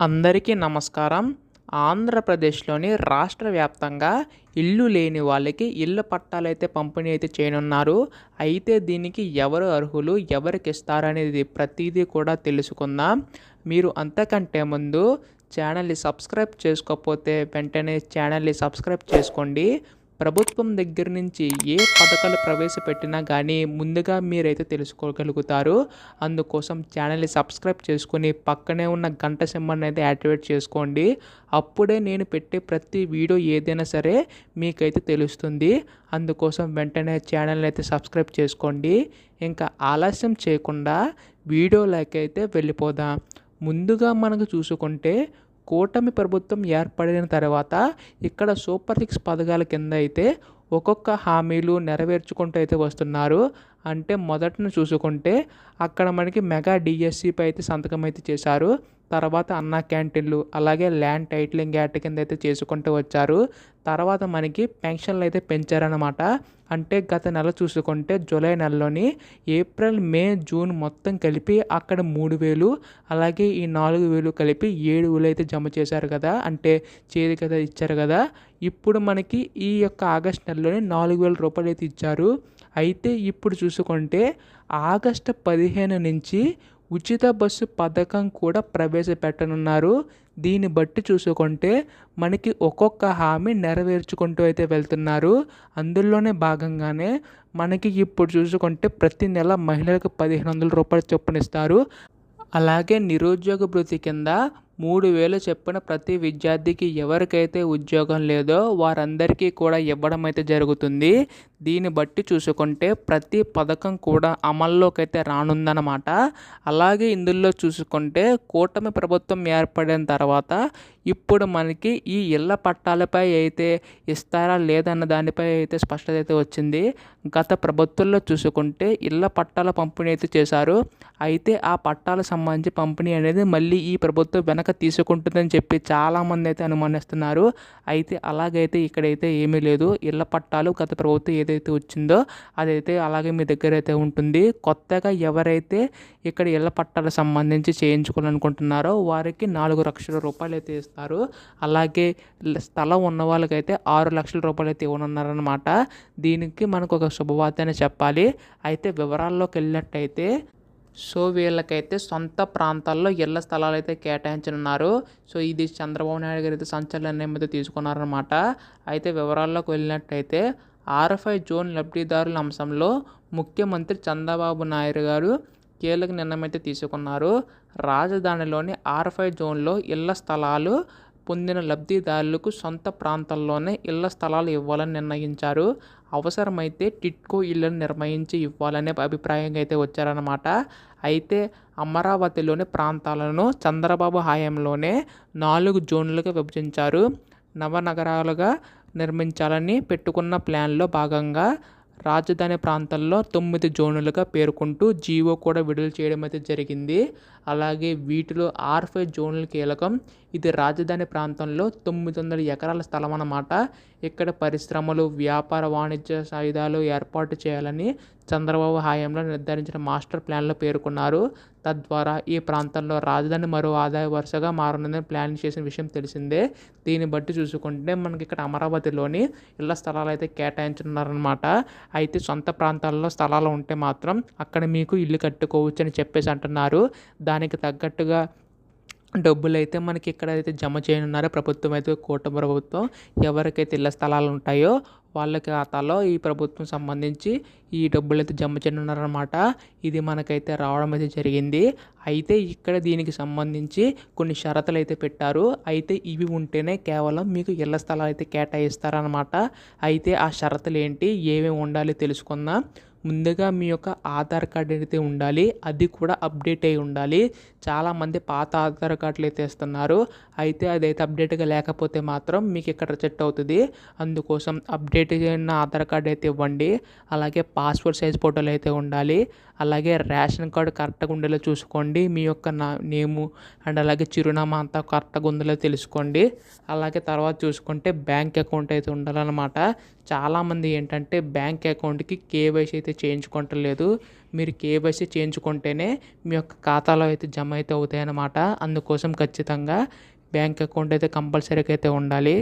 అందరికీ నమస్కారం. ఆంధ్రప్రదేశ్లోని రాష్ట్ర వ్యాప్తంగా ఇల్లు లేని వాళ్ళకి ఇళ్ళ పట్టాలు అయితే పంపిణీ అయితే చేయనున్నారు. అయితే దీనికి ఎవరు అర్హులు ఎవరికి ఇస్తారనేది ప్రతిదీ కూడా తెలుసుకుందాం. మీరు అంతకంటే ముందు ఛానల్ని సబ్స్క్రైబ్ చేసుకోకపోతే వెంటనే ఛానల్ని సబ్స్క్రైబ్ చేసుకోండి. ప్రభుత్వం దగ్గర నుంచి ఏ పథకాలు ప్రవేశపెట్టినా కానీ ముందుగా మీరైతే తెలుసుకోగలుగుతారు. అందుకోసం ఛానల్ని సబ్స్క్రైబ్ చేసుకొని పక్కనే ఉన్న గంట సింహాన్ని అయితే యాక్టివేట్ చేసుకోండి. అప్పుడే నేను పెట్టే ప్రతి వీడియో ఏదైనా సరే మీకైతే తెలుస్తుంది. అందుకోసం వెంటనే ఛానల్ని అయితే సబ్స్క్రైబ్ చేసుకోండి. ఇంకా ఆలస్యం చేయకుండా వీడియోలోకి అయితే వెళ్ళిపోదాం. ముందుగా మనకు చూసుకుంటే కూటమి ప్రభుత్వం ఏర్పడిన తర్వాత ఇక్కడ సూపర్ సిక్స్ పథకాల కింద అయితే ఒక్కొక్క హామీలు నెరవేర్చుకుంటూ అయితే వస్తున్నారు. అంటే మొదటను చూసుకుంటే అక్కడ మనకి మెగా డిఎస్సిపై అయితే సంతకం అయితే చేశారు. తర్వాత అన్న క్యాంటీన్లు అలాగే ల్యాండ్ టైటిలింగ్ యాక్ట్ కింద అయితే చేసుకుంటూ వచ్చారు. తర్వాత మనకి పెన్షన్లు అయితే పెంచారనమాట అంటే గత నెల చూసుకుంటే జూలై నెలలోని ఏప్రిల్ మే జూన్ మొత్తం కలిపి అక్కడ మూడు వేలు అలాగే ఈ నాలుగు వేలు కలిపి ఏడు వేలు అయితే జమ చేశారు కదా. అంటే చేతి కదా ఇచ్చారు కదా. ఇప్పుడు మనకి ఈ యొక్క ఆగస్ట్ నెలలోనే నాలుగు వేల రూపాయలు అయితే ఇచ్చారు. అయితే ఇప్పుడు చూసుకుంటే ఆగస్టు పదిహేను నుంచి ఉచిత బస్సు పథకం కూడా ప్రవేశపెట్టనున్నారు. దీన్ని బట్టి చూసుకుంటే మనకి ఒక్కొక్క హామీ నెరవేర్చుకుంటూ అయితే వెళ్తున్నారు. అందులోనే భాగంగానే మనకి ఇప్పుడు చూసుకుంటే ప్రతి నెల మహిళలకు పదిహేను వందల రూపాయలు చొప్పున ఇస్తారు. అలాగే నిరుద్యోగ భృతి కింద మూడు వేలు చెప్పిన ప్రతి విద్యార్థికి ఎవరికైతే ఉద్యోగం లేదో వారందరికీ కూడా ఇవ్వడం అయితే జరుగుతుంది. దీన్ని బట్టి చూసుకుంటే ప్రతి పథకం కూడా అమల్లోకి అయితే రానుందన్నమాట. అలాగే ఇందులో చూసుకుంటే కూటమి ప్రభుత్వం ఏర్పడిన తర్వాత ఇప్పుడు మనకి ఈ ఇళ్ళ పట్టాలపై అయితే ఇస్తారా లేదన్న దానిపై అయితే స్పష్టత అయితే వచ్చింది. గత ప్రభుత్వంలో చూసుకుంటే ఇళ్ళ పట్టాల పంపిణీ అయితే చేశారు. అయితే ఆ పట్టాల సంబంధించి పంపిణీ అనేది మళ్ళీ ఈ ప్రభుత్వం వెనక తీసుకుంటుందని చెప్పి చాలామంది అయితే అనుమానిస్తున్నారు. అయితే అలాగైతే ఇక్కడైతే ఏమీ లేదు. ఇళ్ళ పట్టాలు గత ప్రభుత్వం ఏదైతే వచ్చిందో అదైతే అలాగే మీ దగ్గర అయితే ఉంటుంది. కొత్తగా ఎవరైతే ఇక్కడ ఇళ్ళ పట్టాలకు సంబంధించి చేయించుకోవాలనుకుంటున్నారో వారికి నాలుగు లక్షల రూపాయలు అయితే ఇస్తారు. అలాగే స్థలం ఉన్న వాళ్ళకైతే ఆరు లక్షల రూపాయలు అయితే ఇవ్వనున్నారనమాట దీనికి మనకు ఒక శుభవార్త అని చెప్పాలి. అయితే వివరాల్లోకి వెళ్ళినట్టయితే సో వీళ్ళకైతే సొంత ప్రాంతాల్లో ఇళ్ళ స్థలాలు అయితే కేటాయించనున్నారు. సో ఇది చంద్రబాబు నాయుడు గారు అయితే సంచలన నిర్ణయం అయితే తీసుకున్నారనమాట అయితే వివరాల్లోకి వెళ్ళినట్టయితే ఆర్ఎఫ్ఐ జోన్ లబ్ధిదారుల అంశంలో ముఖ్యమంత్రి చంద్రబాబు నాయుడు గారు కీలక నిర్ణయం అయితే తీసుకున్నారు. రాజధానిలోని ఆర్ఎఫ్ఐ జోన్లో ఇళ్ళ స్థలాలు పొందిన లబ్ధిదారులకు సొంత ప్రాంతాల్లోనే ఇళ్ళ స్థలాలు ఇవ్వాలని నిర్ణయించారు. అవసరమైతే టిట్కో ఇళ్ళను నిర్మించి ఇవ్వాలనే అభిప్రాయంగా అయితే వచ్చారన్నమాట. అయితే అమరావతిలోని ప్రాంతాలను చంద్రబాబు హయాంలోనే నాలుగు జోన్లుగా విభజించారు. నవనగరాలుగా నిర్మించాలని పెట్టుకున్న ప్లాన్లో భాగంగా రాజధాని ప్రాంతాల్లో తొమ్మిది జోన్లుగా పేర్కొంటూ జీవో కూడా విడుదల చేయడం అయితే జరిగింది. అలాగే వీటిలో ఆర్ఫై జోన్లు కీలకం. ఇది రాజధాని ప్రాంతంలో తొమ్మిది వందల ఎకరాల స్థలం అన్నమాట. ఇక్కడ పరిశ్రమలు వ్యాపార వాణిజ్య సాయుధాలు ఏర్పాటు చేయాలని చంద్రబాబు హయాంలో నిర్ధారించిన మాస్టర్ ప్లాన్లో పేర్కొన్నారు. తద్వారా ఈ ప్రాంతంలో రాజధాని మరో ఆదాయ వరుసగా మారనుందని ప్లాన్ చేసిన విషయం తెలిసిందే. దీన్ని బట్టి చూసుకుంటే మనకి ఇక్కడ అమరావతిలోని ఇళ్ళ స్థలాలు అయితే కేటాయించున్నారనమాట అయితే సొంత ప్రాంతాల్లో స్థలాలు ఉంటే మాత్రం అక్కడ మీకు ఇల్లు కట్టుకోవచ్చు అని చెప్పేసి అంటున్నారు. దానికి తగ్గట్టుగా డబ్బులు అయితే మనకి ఇక్కడ అయితే జమ చేయనున్నారో ప్రభుత్వం అయితే కూటమి ప్రభుత్వం ఎవరికైతే ఇళ్ళ స్థలాలు ఉంటాయో వాళ్ళ ఖాతాలో ఈ ప్రభుత్వం సంబంధించి ఈ డబ్బులు అయితే జమ చేయనున్నారనమాట ఇది మనకైతే రావడం అయితే జరిగింది. అయితే ఇక్కడ దీనికి సంబంధించి కొన్ని షరతులు అయితే పెట్టారు. అయితే ఇవి ఉంటేనే కేవలం మీకు ఇళ్ళ స్థలాలు అయితే కేటాయిస్తారనమాట అయితే ఆ షరతులు ఏంటి? ఏమేమి ఉండాలి తెలుసుకుందాం. ముందుగా మీ యొక్క ఆధార్ కార్డు అయితే ఉండాలి అది కూడా అప్డేట్ అయి ఉండాలి. చాలామంది పాత ఆధార్ కార్డులు అయితే ఇస్తున్నారు అయితే అదైతే అప్డేట్గా లేకపోతే మాత్రం మీకు ఇక్కడ రిజెక్ట్ అవుతుంది? అందుకోసం అప్డేట్ అయిన ఆధార్ కార్డు అయితే ఇవ్వండి. అలాగే పాస్పోర్ట్ సైజ్ ఫోటోలు అయితే ఉండాలి. అలాగే రేషన్ కార్డు కరెక్ట్గా ఉండేలా చూసుకోండి. మీ యొక్క నా నేము అండ్ అలాగే చిరునామా అంతా కరెక్ట్గా ఉందో తెలుసుకోండి. అలాగే తర్వాత చూసుకుంటే బ్యాంక్ అకౌంట్ అయితే ఉండాలన్నమాట. చాలామంది ఏంటంటే బ్యాంక్ అకౌంట్కి కేవైసీ అయితే చేయించుకోవటం లేదు మీరు కేవైసీ చేయించుకుంటేనే మీ యొక్క ఖాతాలో అయితే జమ అయితే అవుతాయి అన్నమాట అందుకోసం ఖచ్చితంగా బ్యాంక్ అకౌంట్ అయితే కంపల్సరీగా అయితే ఉండాలి.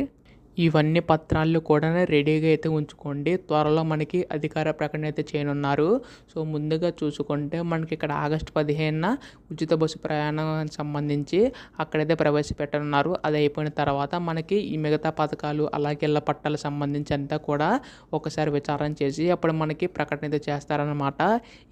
ఇవన్నీ పత్రాలు కూడా రెడీగా అయితే ఉంచుకోండి. త్వరలో మనకి అధికార ప్రకటన అయితే చేయనున్నారు. సో ముందుగా చూసుకుంటే మనకి ఇక్కడ ఆగస్ట్ పదిహేనున ఉచిత బస్సు ప్రయాణం సంబంధించి అక్కడైతే ప్రవేశపెట్టనున్నారు. అది అయిపోయిన తర్వాత మనకి ఈ మిగతా పథకాలు అలాగే ఇళ్ళ పట్టాలకు సంబంధించి అంతా కూడా ఒకసారి విచారణ చేసి అప్పుడు మనకి ప్రకటన అయితే చేస్తారనమాట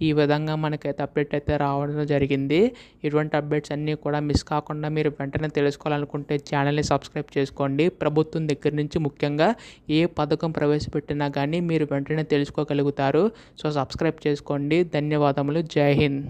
ఈ విధంగా మనకైతే అప్డేట్ అయితే రావడం జరిగింది. ఇటువంటి అప్డేట్స్ అన్నీ కూడా మిస్ కాకుండా మీరు వెంటనే తెలుసుకోవాలనుకుంటే ఛానల్ని సబ్స్క్రైబ్ చేసుకోండి. ప్రభుత్వం దగ్గర దగ్గర నుంచి ముఖ్యంగా ఏ పథకం ప్రవేశపెట్టినా కానీ మీరు వెంటనే తెలుసుకోగలుగుతారు. సో సబ్స్క్రైబ్ చేసుకోండి. ధన్యవాదములు. జై హింద్.